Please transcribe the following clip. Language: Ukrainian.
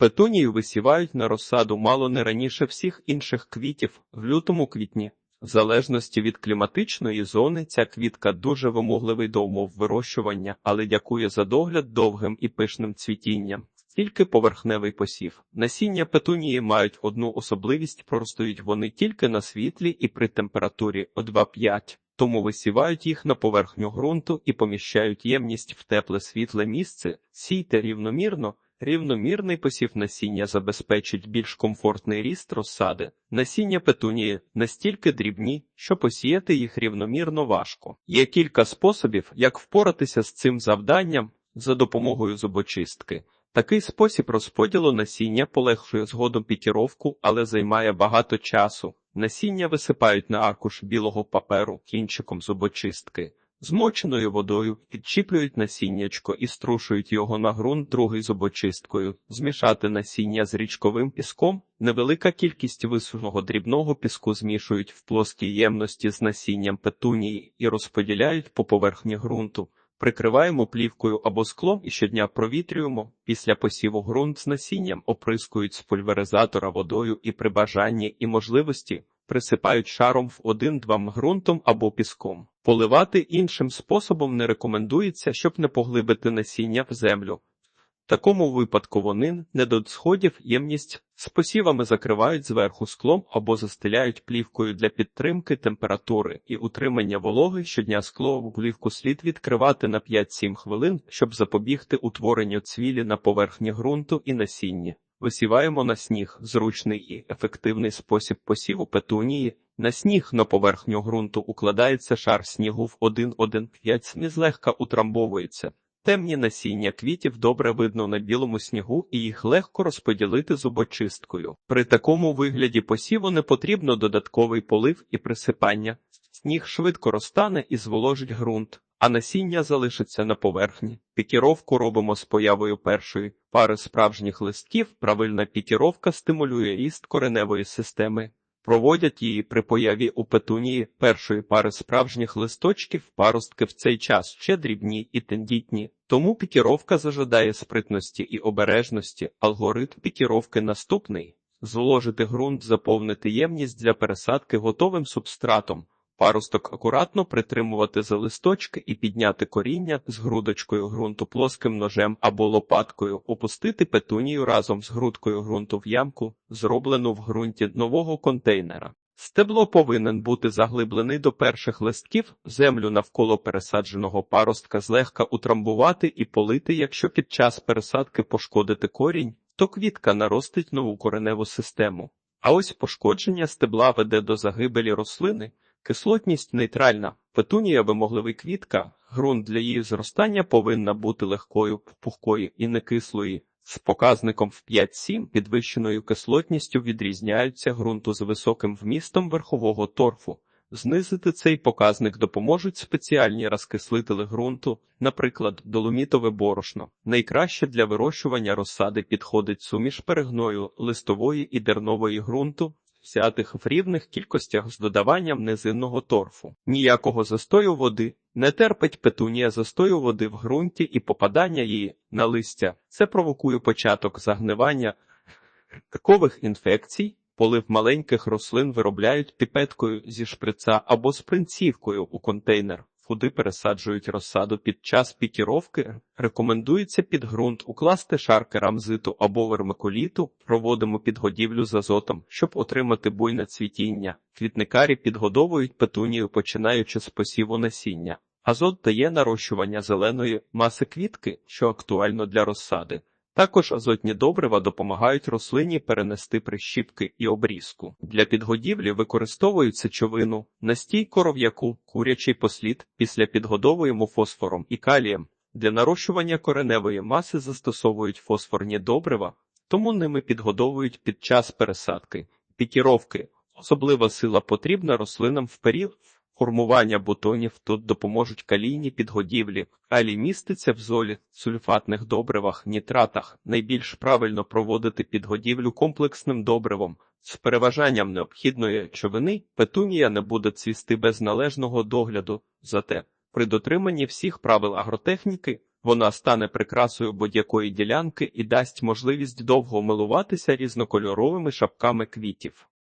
Петунію висівають на розсаду мало не раніше всіх інших квітів в лютому-квітні. В залежності від кліматичної зони ця квітка дуже вимогливий до умов вирощування, але дякує за догляд довгим і пишним цвітінням. Тільки поверхневий посів. Насіння петунії мають одну особливість, проростають вони тільки на світлі і при температурі о 2,5, тому висівають їх на поверхню ґрунту і поміщають ємність в тепле світле місце, сійте рівномірно. Рівномірний посів насіння забезпечить більш комфортний ріст розсади. Насіння петунії настільки дрібні, що посіяти їх рівномірно важко. Є кілька способів, як впоратися з цим завданням за допомогою зубочистки. Такий спосіб розподілу насіння полегшує згодом пікіровку, але займає багато часу. Насіння висипають на аркуш білого паперу кінчиком зубочистки. Змоченою водою підчіплюють насіннячко і струшують його на ґрунт другий зубочисткою. Змішати насіння з річковим піском. Невелика кількість висушеного дрібного піску змішують в плоскій ємності з насінням петунії і розподіляють по поверхні ґрунту. Прикриваємо плівкою або склом і щодня провітрюємо. Після посіву ґрунт з насінням оприскують з пульверизатора водою і при бажанні і можливості присипають шаром в 1-2 ґрунтом або піском. Поливати іншим способом не рекомендується, щоб не поглибити насіння в землю. В такому випадку вони не до сходів ємність з посівами закривають зверху склом або застеляють плівкою для підтримки температури і утримання вологи щодня склову плівку слід відкривати на 5-7 хвилин, щоб запобігти утворенню цвілі на поверхні ґрунту і насінні. Висіваємо на сніг зручний і ефективний спосіб посіву петунії. На сніг на поверхню ґрунту укладається шар снігу в 1,1,5 смі злегка утрамбовується. Темні насіння квітів добре видно на білому снігу і їх легко розподілити зубочисткою. При такому вигляді посіву не потрібно додатковий полив і присипання. Сніг швидко розтане і зволожить ґрунт, а насіння залишиться на поверхні. Пікіровку робимо з появою першої пари справжніх листків. Правильна пікіровка стимулює ріст кореневої системи. Проводять її при появі у петунії першої пари справжніх листочків, паростки в цей час ще дрібні і тендітні, тому пікіровка зажадає спритності і обережності. Алгоритм пікіровки наступний: зложити ґрунт, заповнити ємність для пересадки готовим субстратом. Паросток акуратно притримувати за листочки і підняти коріння з грудочкою ґрунту плоским ножем або лопаткою, опустити петунію разом з грудкою ґрунту в ямку, зроблену в ґрунті нового контейнера. Стебло повинен бути заглиблений до перших листків, землю навколо пересадженого паростка злегка утрамбувати і полити, якщо під час пересадки пошкодити корінь, то квітка наростить нову кореневу систему. А ось пошкодження стебла веде до загибелі рослини. Кислотність нейтральна. Петунія вимогливий квітка. Ґрунт для її зростання повинна бути легкою, пухкою і некислої. З показником в 5-7 підвищеною кислотністю відрізняються ґрунту з високим вмістом верхового торфу. Знизити цей показник допоможуть спеціальні розкислителі ґрунту, наприклад, доломітове борошно. Найкраще для вирощування розсади підходить суміш перегною листової і дернової ґрунту, взятих в рівних кількостях з додаванням низинного торфу. Ніякого застою води не терпить петунія застою води в ґрунті і попадання її на листя. Це провокує початок загнивання такових інфекцій. Полив маленьких рослин виробляють піпеткою зі шприца або спринцівкою у контейнер куди пересаджують розсаду під час пікіровки, рекомендується під ґрунт укласти шар керамзиту або вермикуліту, проводимо підгодівлю з азотом, щоб отримати буйне цвітіння. Квітникарі підгодовують петунію, починаючи з посіву насіння. Азот дає нарощування зеленої маси квітки, що актуально для розсади. Також азотні добрива допомагають рослині перенести прищіпки і обрізку. Для підгодівлі використовують сечовину, настій коров'яку, курячий послід, після підгодовуємо фосфором і калієм. Для нарощування кореневої маси застосовують фосфорні добрива, тому ними підгодовують під час пересадки, пікіровки. Особлива сила потрібна рослинам в період формування бутонів тут допоможуть калійні підгодівлі. Калій міститься в золі, сульфатних добривах, нітратах. Найбільш правильно проводити підгодівлю комплексним добривом. З переважанням необхідної човини петунія не буде цвісти без належного догляду, зате при дотриманні всіх правил агротехніки Вона стане прикрасою будь-якої ділянки і дасть можливість довго милуватися різнокольоровими шапками квітів.